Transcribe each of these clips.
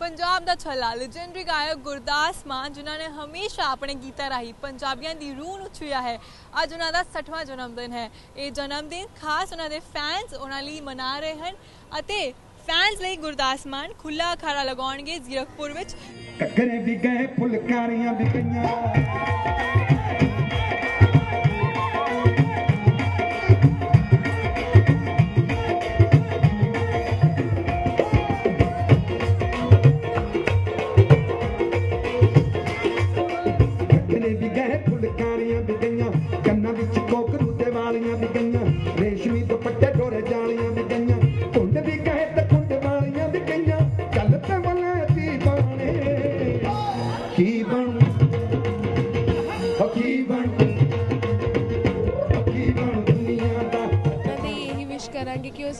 ਪੰਜਾਬ ਦਾ ਛੱਲਾ। Legendary ਗਾਇਕ ਗੁਰਦਾਸ ਮਾਨ, ਜਿਨ੍ਹਾਂ ਨੇ ਹਮੇਸ਼ਾ ਆਪਣੇ ਗੀਤਾਂ ਰਾਹੀਂ ਪੰਜਾਬੀਆਂ ਦੀ ਰੂਹ ਨੂੰ ਛੂਇਆ ਹੈ, ਅੱਜ ਉਹਨਾਂ ਦਾ 60ਵਾਂ ਜਨਮ ਦਿਨ ਹੈ। ਇਹ ਜਨਮ ਦਿਨ ਖਾਸ ਉਹਨਾਂ ਦੇ ਫੈਨਸ ਉਹਨਾਂ ਲਈ ਮਨਾ ਰਹੇ ਹਨ ਅਤੇ ਫੈਨਸ ਲਈ ਗੁਰਦਾਸ ਮਾਨ ਖੁੱਲਾ ਅਖਾੜਾ ਲਗਾਉਣਗੇ ਜ਼ੀਰਕਪੁਰ ਵਿੱਚ। ਕੱਕਰੇ ਵੀ ਗਏ ਫੁਲਕਾਰੀਆਂ ਵੀ ਗਈਆਂ ਫੁਲਕਾਰੀਆਂ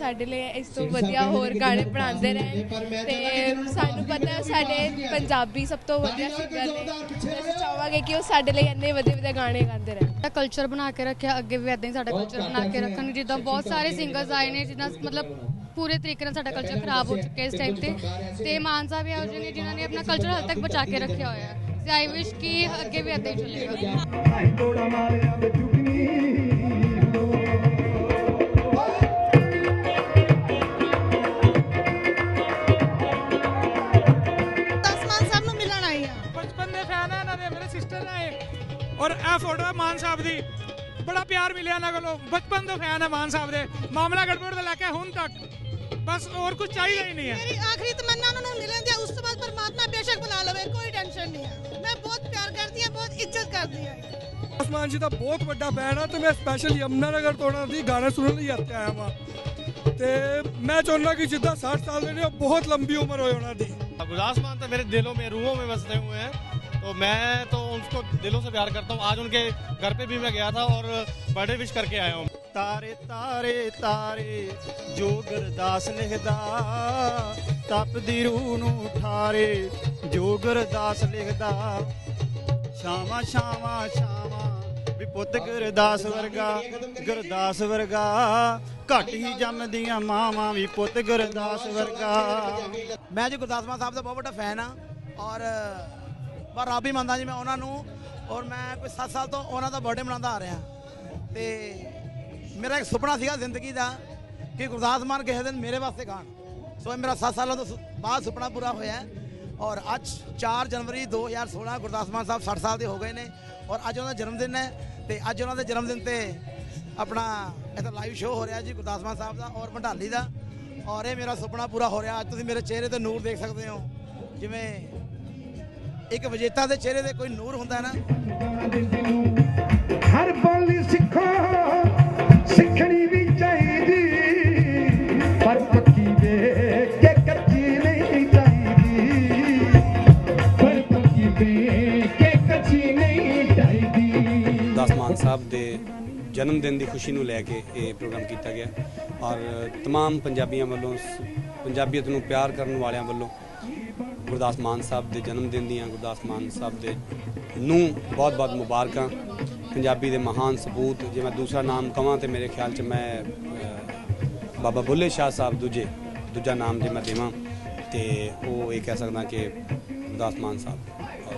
ਸਾਡੇ ਲਈ ਇਸ ਤੋਂ ਵਧੀਆ ਹੋਰ ਗਾਣੇ ਬਣਾਉਂਦੇ ਰਹਿਣ ਤੇ ਸਾਨੂੰ ਪਤਾ ਹੈ ਸਾਡੇ ਪੰਜਾਬੀ ਸਭ ਤੋਂ ਵਧੀਆ ਸਿੰਗਰ ਨੇ। ਤੇ ਅਸੀਂ ਚਾਹਾਂਗੇ ਕਿ ਉਹ ਸਾਡੇ ਲਈ ਇੰਨੇ ਵਧੀਆ ਵਧੀਆ ਗਾਣੇ ਗਾਉਂਦੇ ਰਹਿਣ ਸਾਡਾ ਕਲਚਰ ਬਣਾ ਕੇ ਰੱਖਿਆ ਅੱਗੇ ਵੀ ਇਦਾਂ ਹੀ ਸਾਡਾ ਕਲਚਰ ਬਣਾ ਕੇ ਰੱਖਣ। ਜਿੱਦਾਂ ਬਹੁਤ ਸਾਰੇ ਸਿੰਗਰਸ ਆਏ ਨੇ ਜਿਨ੍ਹਾਂ ਮਤਲਬ ਪੂਰੇ ਤਰੀਕੇ ਨਾਲ ਸਾਡਾ ਕਲਚਰ ਖਰਾਬ ਹੋ ਚੁੱਕਿਆ ਇਸ ਟਾਈਮ ਤੇ। ਤੇ ਮਾਨ ਸਾਹਿਬ ਇਹੋ ਜਿਹੇ ਨੇ ਜਿਨ੍ਹਾਂ ਨੇ ਆਪਣਾ ਕਲਚਰ ਹਾਲ ਤੱਕ ਬਚਾ ਕੇ ਰੱਖਿਆ ਹੋਇਆ ਹੈ। ਤੇ ਆਈ ਵਿਸ਼ ਕਿ ਅੱਗੇ ਵੀ ਇਦਾਂ ਹੀ ਚੱਲੇਗਾ। ਔਰ ਇਹ ਫੋਟੋ ਹੈ ਮਾਨ ਸਾਹਿਬ ਦੀ। ਬੜਾ ਪਿਆਰ ਮਿਲਿਆ ਇਹਨਾਂ ਕੋਲੋਂ। ਬਚਪਨ ਤੋਂ ਫੈਨ ਹੈ ਮਾਨ ਸਾਹਿਬ ਦੇ। ਮਾਮਲਾ ਗੜਬੜ ਦਾ ਲੈ ਕੇ ਹੁਣ ਤੱਕ। ਬਸ ਹੋਰ ਕੁਝ ਚਾਹੀਦਾ ਹੀ ਨਹੀਂ ਹੈ। ਮੇਰੀ ਆਖਰੀ ਤਮੰਨਾ ਉਹਨਾਂ ਨੂੰ ਮਿਲਣ ਦੀ ਉਸ ਤੋਂ ਬਾਅਦ ਪਰਮਾਤਮਾ ਬੇਸ਼ੱਕ ਬੁਲਾ ਲਵੇ। ਕੋਈ ਟੈਨਸ਼ਨ ਨਹੀਂ ਹੈ। ਮੈਂ ਬਹੁਤ ਪਿਆਰ ਕਰਦੀ ਹਾਂ ਬਹੁਤ ਇੱਜ਼ਤ ਕਰਦੀ ਹਾਂ। ਉਸਮਾਨ ਜੀ ਦਾ ਬਹੁਤ ਵੱਡਾ ਫੈਨ ਆ ਤੇ ਮੈਂ ਸਪੈਸ਼ਲ ਯਮਨਾ ਨਗਰ ਤੋਂ ਉਹਨਾਂ ਗਾਣਾ ਸੁਣਨ ਲਈ ਇੱਥੇ ਆਇਆ ਵਾਂ। ਤੇ ਮੈਂ ਚਾਹੁੰਦਾ ਕਿ ਜਿੱਦਾਂ 60 ਸਾਲ ਦੇ ਨੇ ਬਹੁਤ ਲੰਬੀ ਉਮਰ ਹੋਏ ਉਹਨਾਂ ਦੀ। ਗੁਰਦਾਸ ਮਾਨ ਤਾਂ ਮੇਰੇ ਦਿਲੋਂ ਮੇ ਰੂਹੋਂ ਮੇ ਵਸਦੇ ਹੋਏ ਹਨ तो मैं तो उनको दिलों से प्यार करता हूँ आज उनके घर पे भी मैं गया था और बर्थडे विश करके आया हूँ ਤਾਰੇ ਤਾਰੇ ਤਾਰੇ ਜੋ ਗੁਰਦਾਸ ਲਿਖਦਾ ਤਪਦੀ ਰੂਹ ਨੂੰ ਠਾਰੇ ਜੋ ਗੁਰਦਾਸ ਲਿਖਦਾ ਸ਼ਾਮਾਂ ਸ਼ਾਮਾਂ ਸ਼ਾਮਾਂ ਵੀ ਪੁੱਤ ਗੁਰਦਾਸ ਵਰਗਾ ਗੁਰਦਾਸ ਵਰਗਾ ਘੱਟ ਹੀ ਜੰਮਦੀਆਂ ਮਾਵਾਂ ਵੀ ਪੁੱਤ ਗੁਰਦਾਸ ਵਰਗਾ ਮੈਂ ਜੀ ਗੁਰਦਾਸ ਮਾਨ ਸਾਹਿਬ ਦਾ ਬਹੁਤ ਵੱਡਾ ਫੈਨ ਆ ਔਰ ਪਰ ਰੱਬ ਹੀ ਮੰਨਦਾ ਜੀ ਮੈਂ ਉਹਨਾਂ ਨੂੰ ਔਰ ਮੈਂ ਕੋਈ 7 ਸਾਲ ਤੋਂ ਉਹਨਾਂ ਦਾ ਬਰਥਡੇ ਮਨਾਉਂਦਾ ਆ ਰਿਹਾ। ਤੇ ਮੇਰਾ ਇੱਕ ਸੁਪਨਾ ਸੀਗਾ ਜ਼ਿੰਦਗੀ ਦਾ ਕਿ ਗੁਰਦਾਸ ਮਾਨ ਕਿਸੇ ਦਿਨ ਮੇਰੇ ਵਾਸਤੇ ਗਾਣ। ਸੋ ਇਹ ਮੇਰਾ 7 ਸਾਲਾਂ ਤੋਂ ਬਾਅਦ ਸੁਪਨਾ ਪੂਰਾ ਹੋਇਆ ਔਰ ਅੱਜ 4 ਜਨਵਰੀ 2016 ਗੁਰਦਾਸ ਮਾਨ ਸਾਹਿਬ 60 ਸਾਲ ਦੇ ਹੋ ਗਏ ਨੇ ਔਰ ਅੱਜ ਉਹਨਾਂ ਦਾ ਜਨਮ ਦਿਨ ਹੈ ਤੇ ਅੱਜ ਉਹਨਾਂ ਦੇ ਜਨਮ ਦਿਨ ਤੇ ਆਪਣਾ ਇੱਥੇ ਲਾਈਵ ਸ਼ੋਅ ਹੋ ਰਿਹਾ ਜੀ ਗੁਰਦਾਸ ਮਾਨ ਸਾਹਿਬ ਦਾ ਔਰ ਭੰਡਾਲੀ ਦਾ। ਔਰ ਇਹ ਮੇਰਾ ਸੁਪਨਾ ਪੂਰਾ ਹੋ ਰਿਹਾ। ਅੱਜ ਤੁਸੀਂ ਮੇਰੇ ਚਿਹਰੇ ਤੇ ਨੂਰ ਦੇਖ ਸਕਦੇ ਹੋ। ਜਿਵੇਂ ਇੱਕ ਵਿਜੇਤਾ ਦੇ ਚਿਹਰੇ ਤੇ ਕੋਈ ਨੂਰ ਹੁੰਦਾ ਹੈ ਨਾ ਹਰ ਬੋਲੀ ਸਿੱਖੋ ਸਿੱਖਣੀ ਵੀ ਚਾਹੀਦੀ ਪਰ ਪੱਕੀ ਵੇਖ ਕੇ ਕੱਚੀ ਨਹੀਂ ਚਾਹੀਦੀ ਪਰ ਪੱਕੀ ਵੇਖ ਕੇ ਕੱਚੀ ਨਹੀਂ ਚਾਹੀਦੀ ਦਸਮਾਨ ਸਾਹਿਬ ਦੇ ਜਨਮ ਦਿਨ ਦੀ ਖੁਸ਼ੀ ਨੂੰ ਲੈ ਕੇ ਇਹ ਪ੍ਰੋਗਰਾਮ ਕੀਤਾ ਗਿਆ ਔਰ तमाम ਪੰਜਾਬੀਆਂ ਵੱਲੋਂ ਸ- ਪੰਜਾਬੀਅਤ ਨੂੰ ਪਿਆਰ ਕਰਨ ਵਾਲਿਆਂ ਵੱਲੋਂ ਗੁਰਦਾਸ ਮਾਨ ਸਾਹਿਬ ਦੇ ਜਨਮ ਦਿਨ ਦੀਆਂ, ਗੁਰਦਾਸ ਮਾਨ ਸਾਹਿਬ ਦੇ ਨੂੰ ਬਹੁਤ-ਬਹੁਤ ਮੁਬਾਰਕਾਂ। ਪੰਜਾਬੀ ਦੇ ਮਹਾਨ ਸਪੂਤ ਜੇ ਮੈਂ ਦੂਸਰਾ ਨਾਮ ਕਵਾਂ ਤੇ ਮੇਰੇ ਖਿਆਲ 'ਚ ਮੈਂ ਬਾਬਾ ਬੁੱਲੇ ਸ਼ਾਹ ਸਾਹਿਬ ਦੂਜੇ, ਦੂਜਾ ਨਾਮ ਜੇ ਮੈਂ ਦੇਵਾਂ ਤੇ ਉਹ ਇਹ ਕਹਿ ਸਕਦਾ ਕਿ ਗੁਰਦਾਸ ਮਾਨ ਸਾਹਿਬ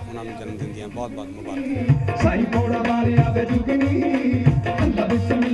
ਉਹਨਾਂ ਨੂੰ ਜਨਮ ਦਿਨ ਦੀਆਂ ਬਹੁਤ-ਬਹੁਤ ਮੁਬਾਰਕਾਂ। ਸਾਈ ਕੋੜਾ ਮਾਰਿਆ ਵੇ ਜੁਗਨੀ, ਅੱਲਾ ਬਿਸਮਿਲ੍ਲਾ